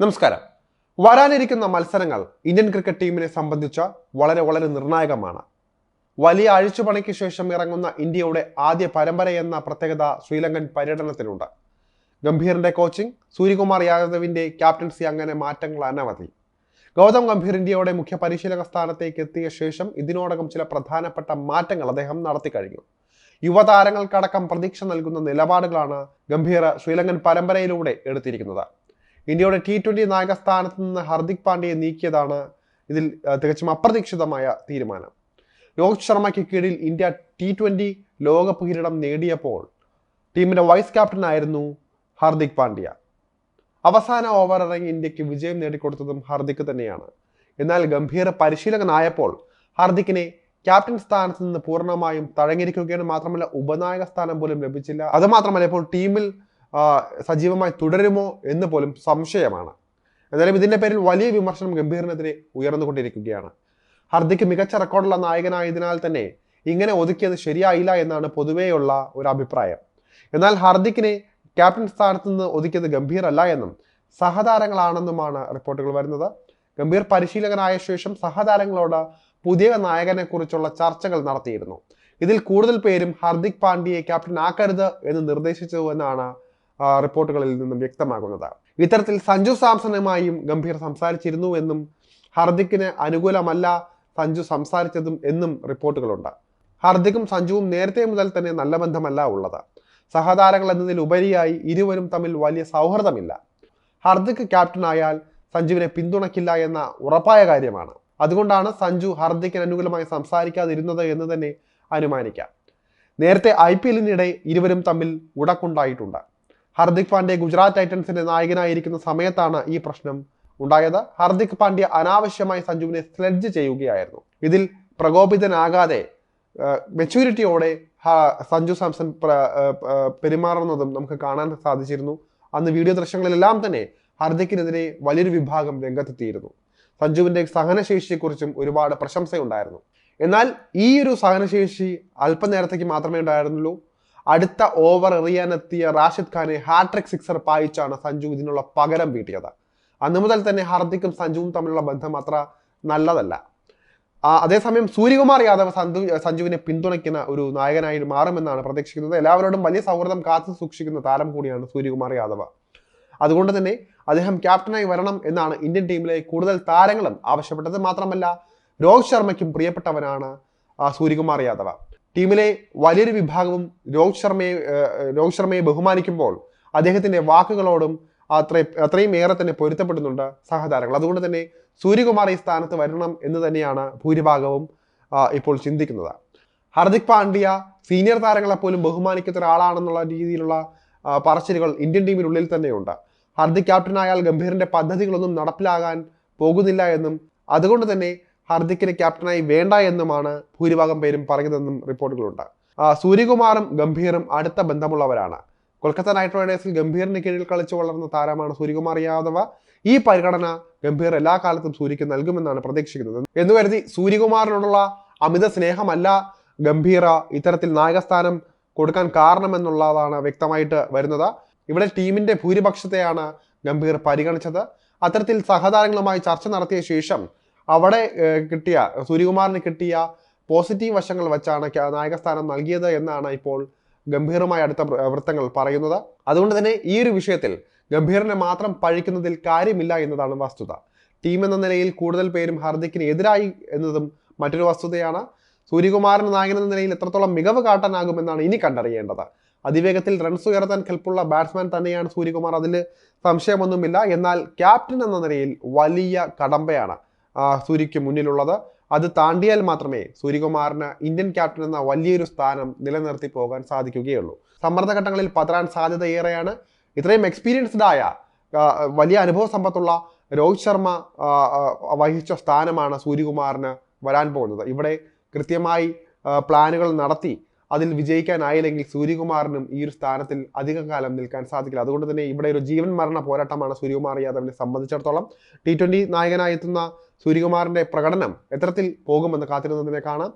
നമസ്കാരം. വരാനിരിക്കുന്ന മത്സരങ്ങൾ ഇന്ത്യൻ ക്രിക്കറ്റ് ടീമിനെ സംബന്ധിച്ച വളരെ വളരെ നിർണായകമാണ്. വലിയ അഴിച്ചുപണിക്ക് ശേഷം ഇറങ്ങുന്ന ഇന്ത്യയുടെ ആദ്യ പരമ്പര എന്ന പ്രത്യേകത ശ്രീലങ്കൻ പര്യടനത്തിനുണ്ട് ഗംഭീറിന്റെ കോച്ചിംഗ് സൂര്യകുമാർ യാദവിന്റെ ക്യാപ്റ്റൻസി അങ്ങനെ മാറ്റങ്ങൾ അനവധി. ഗൗതം ഗംഭീർ ഇന്ത്യയുടെ മുഖ്യ പരിശീലക സ്ഥാനത്തേക്ക് എത്തിയ ശേഷം ഇതിനോടകം ചില പ്രധാനപ്പെട്ട മാറ്റങ്ങൾ അദ്ദേഹം നടത്തി കഴിഞ്ഞു. യുവതാരങ്ങൾക്കടക്കം പ്രതീക്ഷ നൽകുന്ന നിലപാടുകളാണ് ഗംഭീർ ശ്രീലങ്കൻ പരമ്പരയിലൂടെ എടുത്തിരിക്കുന്നത്. ഇന്ത്യയുടെ ടി ട്വന്റി നായക സ്ഥാനത്ത് നിന്ന് ഹർദിക് പാണ്ഡ്യയെ നീക്കിയതാണ് ഇതിൽ തികച്ചും അപ്രതീക്ഷിതമായ തീരുമാനം. രോഹിത് ശർമ്മയ്ക്ക് കീഴിൽ ഇന്ത്യ ടി ട്വന്റി ലോകകപ്പ് കിരീടം നേടിയപ്പോൾ ടീമിന്റെ വൈസ് ക്യാപ്റ്റനായിരുന്നു ഹാർദിക് പാണ്ഡ്യ. അവസാന ഓവർ ഇറങ്ങി ഇന്ത്യയ്ക്ക് വിജയം നേടിക്കൊടുത്തതും ഹാർദിക് തന്നെയാണ്. എന്നാൽ ഗംഭീർ പരിശീലകനായപ്പോൾ ഹാർദിക്കിനെ ക്യാപ്റ്റൻ സ്ഥാനത്ത് നിന്ന് പൂർണമായും തഴഞ്ഞിരിക്കുകയാണ്. മാത്രമല്ല ഉപനായക സ്ഥാനം പോലും ലഭിച്ചില്ല. അതുമാത്രമല്ല ഇപ്പോൾ ടീമിൽ സജീവമായി തുടരുമോ എന്ന് പോലും സംശയമാണ്. എന്നാലും ഇതിന്റെ പേരിൽ വലിയ വിമർശനം ഗംഭീറിനെതിരെ ഉയർന്നുകൊണ്ടിരിക്കുകയാണ്. ഹർദിക്ക് മികച്ച റെക്കോർഡുള്ള നായകനായതിനാൽ തന്നെ ഇങ്ങനെ ഒതുക്കിയത് ശരിയായില്ല എന്നാണ് പൊതുവെയുള്ള ഒരു അഭിപ്രായം. എന്നാൽ ഹർദിക്കിനെ ക്യാപ്റ്റൻ സ്ഥാനത്ത് നിന്ന് ഒതുക്കിയത് ഗംഭീർ അല്ല എന്നും സഹതാരങ്ങളാണെന്നുമാണ് റിപ്പോർട്ടുകൾ വരുന്നത്. ഗംഭീർ പരിശീലകനായ ശേഷം സഹതാരങ്ങളോട് പുതിയ നായകനെ കുറിച്ചുള്ള ചർച്ചകൾ നടത്തിയിരുന്നു. ഇതിൽ കൂടുതൽ പേരും ഹർദിക് പാണ്ഡ്യയെ ക്യാപ്റ്റൻ ആക്കരുത് എന്ന് നിർദ്ദേശിച്ചു എന്നാണ് റിപ്പോർട്ടുകളിൽ നിന്നും വ്യക്തമാകുന്നത് ഇത്തരത്തിൽ സഞ്ജു സാംസണുമായും ഗംഭീർ സംസാരിച്ചിരുന്നു എന്നും ഹർദിക്കിന് അനുകൂലമല്ല സഞ്ജു സംസാരിച്ചതും എന്നും റിപ്പോർട്ടുകളുണ്ട്. ഹർദിക്കും സഞ്ജുവും നേരത്തെ മുതൽ തന്നെ നല്ല ബന്ധമല്ല ഉള്ളത്. സഹതാരങ്ങൾ എന്നതിലുപരിയായി ഇരുവരും തമ്മിൽ വലിയ സൗഹൃദമില്ല. ഹർദിക് ക്യാപ്റ്റനായാൽ സഞ്ജുവിനെ പിന്തുണയ്ക്കില്ല എന്ന ഉറപ്പായ കാര്യമാണ്. അതുകൊണ്ടാണ് സഞ്ജു ഹർദിക്കിന് അനുകൂലമായി സംസാരിക്കാതിരുന്നത് എന്ന് തന്നെ അനുമാനിക്കാം. നേരത്തെ ഐ പി എല്ലിനിടെ ഇരുവരും തമ്മിൽ ഉടക്കുണ്ടായിട്ടുണ്ട്. ഹർദിക് പാണ്ഡ്യ ഗുജറാത്ത് ടൈറ്റൻസിന്റെ നായകനായിരിക്കുന്ന സമയത്താണ് ഈ പ്രശ്നം ഉണ്ടായത്. ഹർദിക് പാണ്ഡ്യ അനാവശ്യമായി സഞ്ജുവിനെ സ്ലെഡ്ജ് ചെയ്യുകയായിരുന്നു. ഇതിൽ പ്രകോപിതനാകാതെ മെച്യൂരിറ്റിയോടെ സഞ്ജു സാംസൺ പെരുമാറുന്നതും നമുക്ക് കാണാൻ സാധിച്ചിരുന്നു. അന്ന് വീഡിയോ ദൃശ്യങ്ങളിലെല്ലാം തന്നെ ഹർദിക്കിനെതിരെ വലിയൊരു വിഭാഗം രംഗത്തെത്തിയിരുന്നു. സഞ്ജുവിന്റെ സഹനശേഷിയെക്കുറിച്ചും ഒരുപാട് പ്രശംസയുണ്ടായിരുന്നു. എന്നാൽ ഈ ഒരു സഹനശേഷി അല്പനേരത്തേക്ക് മാത്രമേ ഉണ്ടായിരുന്നുള്ളൂ. അടുത്ത ഓവർ എറിയാനെത്തിയ റാഷിദ് ഖാനെ ഹാട്രിക് സിക്സർ പായിച്ചാണ് സഞ്ജു ഇതിനുള്ള പകരം വീട്ടിയത്. അന്ന് മുതൽ തന്നെ ഹാർദിക്കും സഞ്ജുവും തമ്മിലുള്ള ബന്ധം അത്ര നല്ലതല്ല. അതേസമയം സൂര്യകുമാർ യാദവ് സഞ്ജു സഞ്ജുവിനെ പിന്തുണയ്ക്കുന്ന ഒരു നായകനായി മാറുമെന്നാണ് പ്രതീക്ഷിക്കുന്നത്. എല്ലാവരോടും വലിയ സൗഹൃദം കാത്തു സൂക്ഷിക്കുന്ന താരം കൂടിയാണ് സൂര്യകുമാർ യാദവ്. അതുകൊണ്ട് തന്നെ അദ്ദേഹം ക്യാപ്റ്റനായി വരണം എന്നാണ് ഇന്ത്യൻ ടീമിലെ കൂടുതൽ താരങ്ങളും ആവശ്യപ്പെട്ടത് മാത്രമല്ല രോഹിത് ശർമ്മയ്ക്കും പ്രിയപ്പെട്ടവനാണ് സൂര്യകുമാർ യാദവ്. ടീമിലെ വലിയൊരു വിഭാഗവും രോഹിത് ശർമ്മയെ രോഹിത് ശർമ്മയെ ബഹുമാനിക്കുമ്പോൾ അദ്ദേഹത്തിന്റെ വാക്കുകളോടും അത്ര അത്രയും ഏറെ തന്നെ പൊരുത്തപ്പെടുന്നുണ്ട് സഹതാരങ്ങൾ. അതുകൊണ്ട് തന്നെ സൂര്യകുമാർ ഈ സ്ഥാനത്ത് വരണം എന്ന് തന്നെയാണ് ഭൂരിഭാഗവും ഇപ്പോൾ ചിന്തിക്കുന്നത്. ഹർദിക് പാണ്ഡ്യ സീനിയർ താരങ്ങളെ പോലും ബഹുമാനിക്കുന്ന ഒരാളാണെന്നുള്ള രീതിയിലുള്ള പറച്ചിലുകൾ ഇന്ത്യൻ ടീമിനുള്ളിൽ തന്നെയുണ്ട്. ഹർദിക് ക്യാപ്റ്റനായാൽ ഗംഭീറിന്റെ പദ്ധതികളൊന്നും നടപ്പിലാകാൻ പോകുന്നില്ല എന്നും അതുകൊണ്ട് തന്നെ ഹർദിക്കിനെ ക്യാപ്റ്റനായി വേണ്ട എന്നുമാണ് ഭൂരിഭാഗം പേരും പറയുന്നതെന്നും റിപ്പോർട്ടുകളുണ്ട്. സൂര്യകുമാറും ഗംഭീറും അടുത്ത ബന്ധമുള്ളവരാണ്. കൊൽക്കത്ത നൈറ്റ് റൈഡേഴ്സിൽ ഗംഭീറിന് കീഴിൽ കളിച്ചു വളർന്ന താരമാണ് സൂര്യകുമാർ യാദവ. ഈ പരിഗണന ഗംഭീർ എല്ലാ കാലത്തും സൂര്യക്ക് നൽകുമെന്നാണ് പ്രതീക്ഷിക്കുന്നത്. എന്ന് കരുതി സൂര്യകുമാറിനോടുള്ള അമിത സ്നേഹമല്ല ഗംഭീർ ഇത്തരത്തിൽ നായകസ്ഥാനം കൊടുക്കാൻ കാരണമെന്നുള്ളതാണ് വ്യക്തമായിട്ട് വരുന്നത്. ഇവിടെ ടീമിന്റെ ഭൂരിപക്ഷത്തെയാണ് ഗംഭീർ പരിഗണിച്ചത്. അത്തരത്തിൽ സഹതാരങ്ങളുമായി ചർച്ച നടത്തിയ ശേഷം അവിടെ കിട്ടിയ സൂര്യകുമാറിന് കിട്ടിയ പോസിറ്റീവ് വശങ്ങൾ വെച്ചാണ് നായകസ്ഥാനം നൽകിയത് എന്നാണ് ഇപ്പോൾ ഗംഭീറുമായി അടുത്ത വൃത്തങ്ങൾ പറയുന്നത്. അതുകൊണ്ട് തന്നെ ഈ ഒരു വിഷയത്തിൽ ഗംഭീറിനെ മാത്രം പഴിക്കുന്നതിൽ കാര്യമില്ല എന്നതാണ് വസ്തുത. ടീം എന്ന നിലയിൽ കൂടുതൽ പേരും ഹർദിക്കിന് എതിരായി എന്നതും മറ്റൊരു വസ്തുതയാണ്. സൂര്യകുമാരൻ നായകൻ എന്ന നിലയിൽ എത്രത്തോളം മികവ് കാട്ടാനാകുമെന്നാണ് ഇനി കണ്ടറിയേണ്ടത്. അതിവേഗത്തിൽ റൺസ് ഉയർത്താൻ കെൽപ്പുള്ള ബാറ്റ്സ്മാൻ തന്നെയാണ് സൂര്യകുമാർ. അതിൽ സംശയമൊന്നുമില്ല. എന്നാൽ ക്യാപ്റ്റൻ എന്ന നിലയിൽ വലിയ കടമ്പയാണ്. ആ, സൂര്യക്ക് മുന്നിലുള്ളത്. അത് താണ്ടിയാൽ മാത്രമേ സൂര്യകുമാറിന് ഇന്ത്യൻ ക്യാപ്റ്റൻ എന്ന വലിയൊരു സ്ഥാനം നിലനിർത്തി പോകാൻ സാധിക്കുകയുള്ളൂ. സമ്മർദ്ദഘട്ടങ്ങളിൽ സാധ്യത ഏറെയാണ് ഇത്രയും എക്സ്പീരിയൻസ്ഡ് ആയ വലിയ അനുഭവ സമ്പത്തുള്ള രോഹിത് ശർമ്മ വഹിച്ച സ്ഥാനമാണ് സൂര്യകുമാറിന് വരാൻ പോകുന്നത്. ഇവിടെ കൃത്യമായി പ്ലാനുകൾ നടത്തി അതിൽ വിജയിക്കാനായില്ലെങ്കിൽ സൂര്യകുമാറിനും ഈ ഒരു സ്ഥാനത്തിൽ അധികകാലം നിൽക്കാൻ സാധിക്കില്ല. അതുകൊണ്ട് തന്നെ ഇവിടെ ഒരു ജീവൻ മരണ പോരാട്ടമാണ് സൂര്യകുമാർ യാദവിനെ സംബന്ധിച്ചിടത്തോളം. ടി ട്വന്റി നായകനായി എത്തുന്ന സൂര്യകുമാറിന്റെ പ്രകടനം എത്തരത്തിൽ പോകുമെന്ന് കാത്തിരുന്നതിനെ കാണാം.